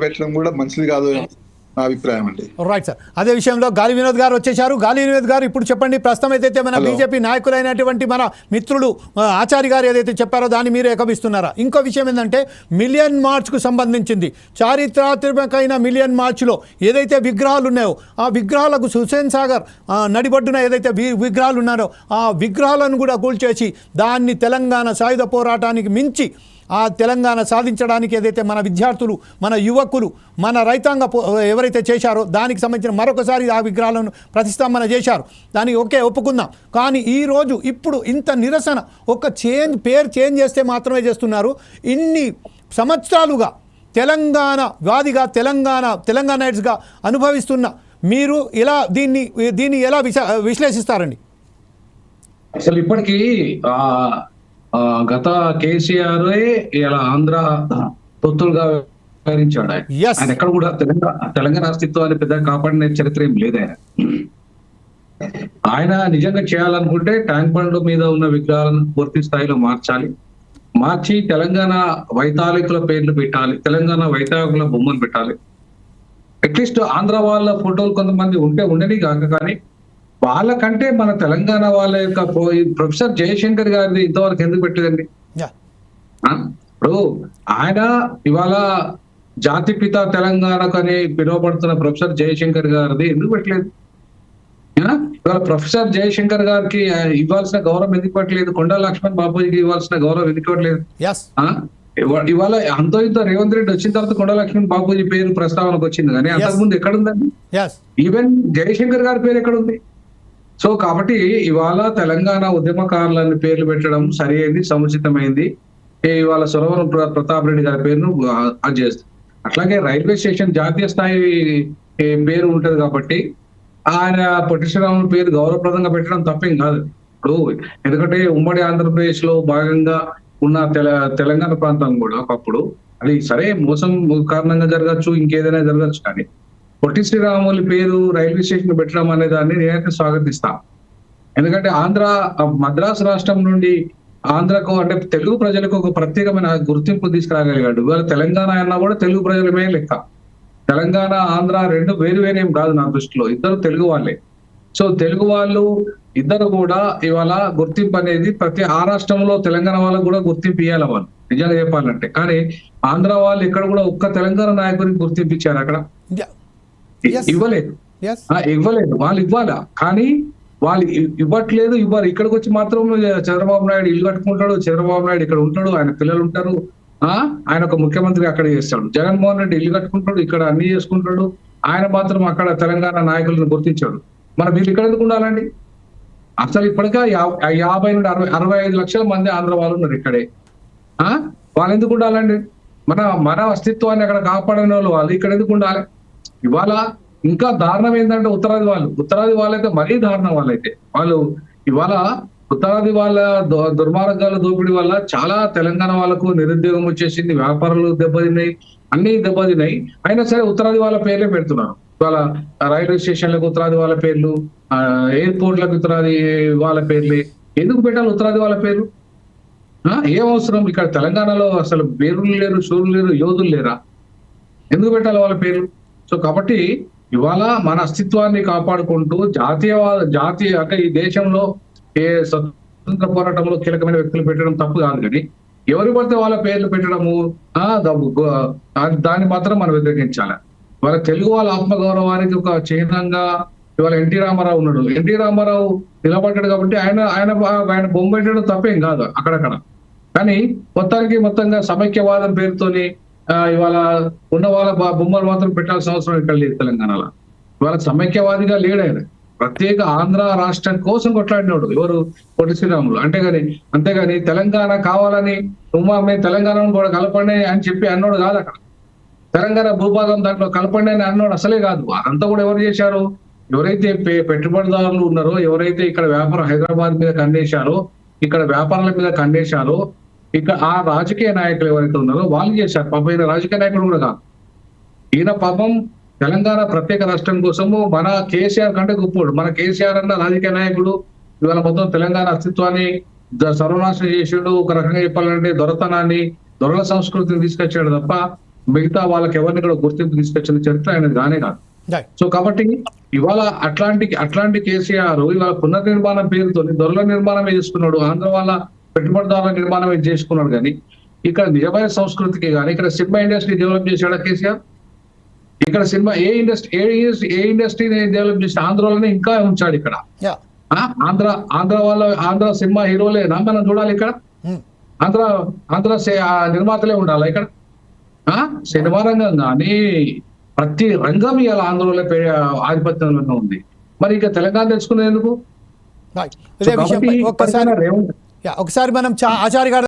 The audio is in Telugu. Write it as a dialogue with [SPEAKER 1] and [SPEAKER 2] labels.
[SPEAKER 1] పెట్టడం కూడా మంచిది కాదు నా అభిప్రాయం అండి.
[SPEAKER 2] రైట్ సార్ అదే విషయంలో గాలి వినోద్ గారు వచ్చేశారు. గాలి వినోద్ గారు ఇప్పుడు చెప్పండి. ప్రస్తుతం ఏదైతే మన. బీజేపీ నాయకులైనటువంటి మన మిత్రులు ఆ, ఆచారి గారు ఏదైతే చెప్పారో దాన్ని మీరు ఏకమిస్తున్నారా ఇంకో విషయం ఏంటంటే మిలియన్ మార్చ్కు సంబంధించింది. చారిత్రాత్మకమైన మిలియన్ మార్చ్లో ఏదైతే విగ్రహాలు ఉన్నాయో ఆ విగ్రహాలకు హుసేన్ సాగర్ నడిబొడ్డున ఏదైతే విగ్రహాలు ఉన్నారో ఆ విగ్రహాలను కూడా కూల్చేసి దాన్ని తెలంగాణ సాయుధ పోరాటానికి మించి ఆ తెలంగాణ సాధించడానికి ఏదైతే మన విద్యార్థులు మన యువకులు మన రైతాంగ ఎవరైతే చేశారో దానికి సంబంధించిన మరొకసారి ఆ విగ్రహాలను ప్రతిష్టంభన చేశారు. దానికి ఓకే ఒప్పుకుందాం. కానీ ఈరోజు ఇప్పుడు ఇంత నిరసన ఒక చేంజ్ పేరు చేంజ్ చేస్తే మాత్రమే చేస్తున్నారు. ఇన్ని సంవత్సరాలుగా తెలంగాణ వాదిగా తెలంగాణ తెలంగాణ నైట్స్గా అనుభవిస్తున్న మీరు ఎలా దీన్ని దీన్ని ఎలా విశ విశ్లేషిస్తారండి?
[SPEAKER 3] అసలు ఇప్పటికీ గత కేసీఆర్ ఇలా ఆంధ్ర తొత్తులుగా వ్యవహరించాడు ఆయన. ఎక్కడ కూడా తెలంగాణ తెలంగాణ అస్తిత్వాన్ని పెద్దగా కాపాడిన చరిత్ర ఏం లేదు ఆయన. ఆయన నిజంగా చేయాలనుకుంటే ట్యాంక్ బండ్ మీద ఉన్న విగ్రహాలను పూర్తి స్థాయిలో మార్చాలి. మార్చి తెలంగాణ వైతాళికుల పేర్లు పెట్టాలి. తెలంగాణ వైతాళికుల బొమ్మలు పెట్టాలి. అట్లీస్ట్ ఆంధ్ర వాళ్ళ ఫోటోలు కొంతమంది ఉంటే ఉండని కాక కానీ వాళ్ళకంటే మన తెలంగాణ వాళ్ళ యొక్క ప్రొఫెసర్ జయశంకర్ గారిది ఇంతవరకు ఎందుకు పెట్టలేదండి? ఆ? ఇప్పుడు ఆయన ఇవాళ జాతిపిత తెలంగాణకు అని పిలువబడుతున్న ప్రొఫెసర్ జయశంకర్ గారిది ఎందుకు పెట్టలేదు? ఇవాళ ప్రొఫెసర్ జయశంకర్ గారికి ఇవ్వాల్సిన గౌరవం ఎందుకు పెట్టలేదు? కొండా లక్ష్మణ్ బాబుజీకి ఇవ్వాల్సిన గౌరవం ఎందుకు ఇవ్వట్లేదు? ఇవా- ఇవాళ అంతో ఇంత రేవంత్ రెడ్డి వచ్చిన తర్వాత కొండా లక్ష్మణ్ బాబుజీ పేరు ప్రస్తావనకు వచ్చింది. కానీ అంతకుముందు ఎక్కడుందండి? ఈవెన్ జయశంకర్ గారి పేరు ఎక్కడ ఉంది సో కాబట్టి ఇవాళ తెలంగాణ ఉద్యమకారులని పేర్లు పెట్టడం సరి అయింది సముచితమైంది ఇవాళ సురవరం ప్రతాప్ రెడ్డి గారి పేరును అది చేస్తుంది అట్లాగే రైల్వే స్టేషన్ జాతీయ స్థాయి పేరు ఉంటది కాబట్టి ఆయన పుట్టిశ్రీరాములు పేరు గౌరవప్రదంగా పెట్టడం తప్పేం కాదు. ఇప్పుడు ఎందుకంటే ఉమ్మడి ఆంధ్రప్రదేశ్లో భాగంగా ఉన్న తెల తెలంగాణ ప్రాంతం కూడా ఒకప్పుడు అది సరే మోసం కారణంగా జరగచ్చు ఇంకేదైనా జరగచ్చు కానీ పొట్టి శ్రీరాములు పేరు రైల్వే స్టేషన్ పెట్టడం అనే దాన్ని నేనైతే స్వాగతిస్తా. ఎందుకంటే ఆంధ్ర మద్రాసు రాష్ట్రం నుండి ఆంధ్రకు అంటే తెలుగు ప్రజలకు ఒక ప్రత్యేకమైన గుర్తింపు తీసుకురాగలిగాడు. ఇవాళ తెలంగాణ అన్నా కూడా తెలుగు ప్రజలమే లెక్క. తెలంగాణ ఆంధ్ర రెండు వేరు వేరేం కాదు నా దృష్టిలో. ఇద్దరు తెలుగు వాళ్ళే. సో తెలుగు వాళ్ళు ఇద్దరు కూడా ఇవాళ గుర్తింపు అనేది ప్రతి ఆ రాష్ట్రంలో తెలంగాణ వాళ్ళకు కూడా గుర్తింపు ఇవ్వాలి వాళ్ళు. నిజంగా చెప్పాలంటే. కానీ ఆంధ్ర వాళ్ళు ఇక్కడ కూడా ఒక్క తెలంగాణ నాయకుడికి గుర్తింపు ఇచ్చారు అక్కడ. ఇవ్వలేదు. ఇవ్వలేదు. వాళ్ళు ఇవ్వాలా? కానీ వాళ్ళు ఇవ్వట్లేదు ఇవ్వరు ఇక్కడికి వచ్చి మాత్రం చంద్రబాబు నాయుడు ఇల్లు కట్టుకుంటాడు చంద్రబాబు నాయుడు ఇక్కడ ఉంటాడు ఆయన పిల్లలు ఉంటారు. ఆ ఆయన ఒక ముఖ్యమంత్రి అక్కడ చేస్తాడు. జగన్మోహన్ రెడ్డి ఇల్లు కట్టుకుంటాడు ఇక్కడ అన్ని చేసుకుంటాడు. ఆయన మాత్రం అక్కడ తెలంగాణ నాయకులను గుర్తించాడు. మరి వీళ్ళు ఇక్కడ ఎందుకు ఉండాలండి? అసలు ఇప్పటికే యాభై నుండి అరవై అరవై ఐదు లక్షల మంది ఆంధ్ర వాళ్ళు ఉన్నారు ఇక్కడే. ఆ వాళ్ళు ఎందుకు ఉండాలండి? మన మన అస్తిత్వాన్ని అక్కడ కాపాడని వాళ్ళు వాళ్ళు ఇక్కడ ఎందుకు ఉండాలి? ఇవాళ ఇంకా దారుణం ఏంటంటే ఉత్తరాది వాళ్ళు. ఉత్తరాది వాళ్ళైతే మరీ దారుణం వాళ్ళైతే. వాళ్ళు ఇవాళ ఉత్తరాది వాళ్ళ దు- దుర్మార్గాల దోపిడీ వల్ల చాలా తెలంగాణ వాళ్ళకు నిరుద్యోగం వచ్చేసింది వ్యాపారాలు దెబ్బతిన్నాయి అన్ని దెబ్బతిన్నాయి. అయినా సరే ఉత్తరాది వాళ్ళ పేర్లే పెడుతున్నారు. ఇవాళ రైల్వే స్టేషన్లకు ఉత్తరాది వాళ్ళ పేర్లు ఎయిర్పోర్ట్లకు ఉత్తరాది వాళ్ళ పేర్లే. ఎందుకు పెట్టాలి ఉత్తరాది వాళ్ళ పేర్లు? ఆ, ఏం అవసరం? ఇక్కడ తెలంగాణలో అసలు పేరులు లేరు సూర్యులు లేరు యోధులు లేరా? ఎందుకు పెట్టాలి వాళ్ళ పేర్లు? సో కాబట్టి ఇవాళ మన అస్తిత్వాన్ని కాపాడుకుంటూ జాతీయవాద జాతీయ అంటే ఈ దేశంలో ఏ స్వతంత్ర పోరాటంలో కీలకమైన వ్యక్తులు పెట్టడం తప్పు కాదు కానీ ఎవరు పడితే వాళ్ళ పేర్లు పెట్టడము దాన్ని మాత్రం మనం వ్యతిరేకించాలి. వాళ్ళ తెలుగు వాళ్ళ ఆత్మగౌరవానికి ఒక చిహ్నంగా ఇవాళ ఎన్టీ రామారావు ఉన్నాడు. ఎన్టీ రామారావు నిలబడ్డాడు కాబట్టి ఆయన ఆయన ఆయన బొమ్మ పెట్టడం తప్పేం కాదు అక్కడక్కడ. కానీ మొత్తానికి మొత్తంగా సమైక్యవాదం పేరుతోని ఇవాళ ఉన్న వాళ్ళ బొమ్మలు మాత్రం పెట్టాల్సిన అవసరం ఇక్కడ లేదు తెలంగాణలో. ఇవాళ సమైక్యవాదిగా లేడు ఆయన. ప్రత్యేక ఆంధ్ర రాష్ట్రం కోసం కొట్లాడినాడు ఎవరు? పొట్టి శ్రీరాములు. కానీ అంతేగాని తెలంగాణ కావాలని ఉమ్మా మేము తెలంగాణను కూడా కలపండి అని చెప్పి అన్నాడు కాదు అక్కడ. తెలంగాణ భూభాగం దాంట్లో కలపండి అని అన్నాడు అసలే కాదు. అదంతా కూడా ఎవరు చేశారు? ఎవరైతే పెట్టుబడిదారులు ఉన్నారో ఎవరైతే ఇక్కడ వ్యాపారం హైదరాబాద్ మీద కండేశారో ఇక్కడ వ్యాపారాల మీద కండేశారో ఇక్కడ ఆ రాజకీయ నాయకులు ఎవరైతే ఉన్నారో వాళ్ళు చేశారు. పాపం ఈయన రాజకీయ నాయకుడు కూడా కాదు. ఈయన పాపం తెలంగాణ ప్రత్యేక రాష్ట్రం కోసము మన కేసీఆర్ కంటే గొప్పోడు. మన కేసీఆర్ అన్న రాజకీయ నాయకుడు ఇవాళ మొత్తం తెలంగాణ అస్తిత్వాన్ని సర్వనాశనం చేసిండు. ఒక రకంగా చెప్పాలంటే దొరతనాన్ని దొరల సంస్కృతిని తీసుకొచ్చాడు తప్ప మిగతా వాళ్ళకి ఎవరిని కూడా గుర్తింపు తీసుకొచ్చిన చరిత్ర ఆయన కానే కాదు. సో కాబట్టి ఇవాళ అట్లాంటి అట్లాంటి కేసీఆర్ ఇవాళ పునర్నిర్మాణం పేరుతో దొరల నిర్మాణమే చేసుకున్నాడు. ఆంధ్ర వాళ్ళ పెట్టుబడిదారుల నిర్మాణమే చేసుకున్నాడు కానీ ఇక్కడ నిజమైన సంస్కృతికి కానీ ఇక్కడ సినిమా ఇండస్ట్రీ డెవలప్ చేశాడా కేసీఆర్? ఇక్కడ సినిమా ఏ ఇండస్ట్రీ ఏ ఇండస్ట్రీ ఏ ఇండస్ట్రీని డెవలప్ చేసి ఆంధ్రలోనే ఇంకా ఉంచాడు ఇక్కడ? ఆంధ్ర ఆంధ్ర వాళ్ళ ఆంధ్ర సినిమా హీరోలేనా మనం చూడాలి ఇక్కడ. ఆంధ్ర ఆంధ్ర నిర్మాతలే ఉండాలి ఇక్కడ? ఆ? సినిమా రంగం కానీ ప్రతి రంగం ఇవాళ ఆంధ్రలో ఆధిపత్యంలో ఉంది. మరి ఇక తెలంగాణ తెచ్చుకునేందుకు రేవంత్
[SPEAKER 2] ఒకసారి మనం చా ఆచార్య గారు